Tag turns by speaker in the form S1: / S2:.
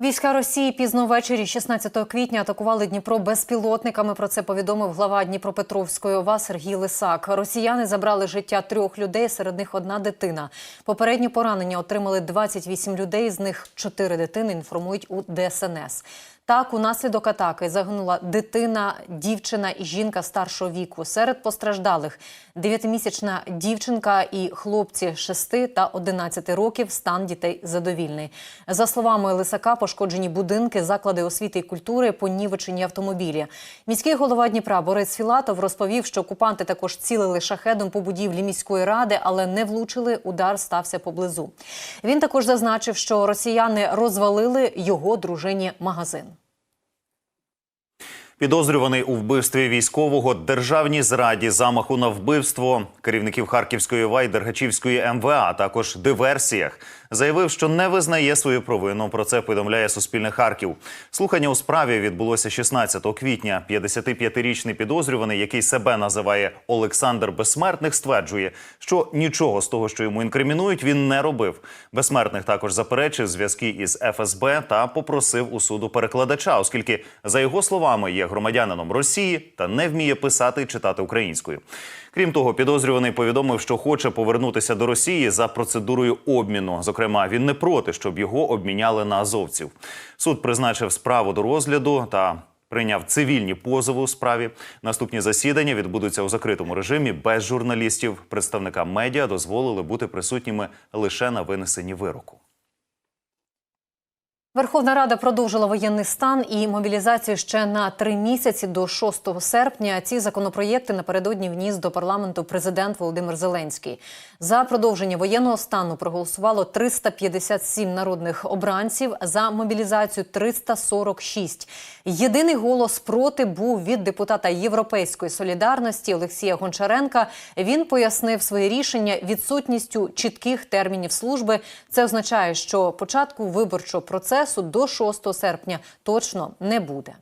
S1: Війська Росії пізно ввечері 16 квітня атакували Дніпро безпілотниками. Про це повідомив глава Дніпропетровської ОВА Сергій Лисак. Росіяни забрали життя трьох людей, серед них одна дитина. Попередні поранення отримали 28 людей, з них 4 дитини. Інформують у ДСНС. Так, унаслідок атаки загинула дитина, дівчина і жінка старшого віку. Серед постраждалих 9-місячна дівчинка і хлопці 6 та 11 років. Стан дітей задовільний. За словами Лисака, пошкоджені будинки, заклади освіти і культури, понівечені автомобілі. Міський голова Дніпра Борис Філатов розповів, що окупанти також цілили шахедом по будівлі міської ради, але не влучили. Удар стався поблизу. Він також зазначив, що росіяни розвалили його дружині магазин.
S2: Підозрюваний у вбивстві військового, державній зраді, замаху на вбивство керівників Харківської ОВА і Дергачівської МВА, а також диверсіях, заявив, що не визнає свою провину. Про це повідомляє Суспільне Харків. Слухання у справі відбулося 16 квітня. 55-річний підозрюваний, який себе називає Олександр Безсмертних, стверджує, що нічого з того, що йому інкримінують, він не робив. Безсмертних також заперечив зв'язки із ФСБ та попросив у суду перекладача, оскільки, за його словами, є громадянином Росії та не вміє писати і читати українською. Крім того, підозрюваний повідомив, що хоче повернутися до Росії за процедурою обміну. Зокрема, він не проти, щоб його обміняли на азовців. Суд призначив справу до розгляду та. Прийняв цивільні позови у справі. Наступні засідання відбудуться у закритому режимі без журналістів. Представникам медіа дозволили бути присутніми лише на винесенні вироку.
S1: Верховна Рада продовжила воєнний стан і мобілізацію ще на три місяці до 6 серпня. Ці законопроєкти напередодні вніс до парламенту президент Володимир Зеленський. За продовження воєнного стану проголосувало 357 народних обранців. За мобілізацію 346. Єдиний голос проти був від депутата Європейської солідарності Олексія Гончаренка. Він пояснив своє рішення відсутністю чітких термінів служби. Це означає, що початку виборчого процесу до 6 серпня точно не буде.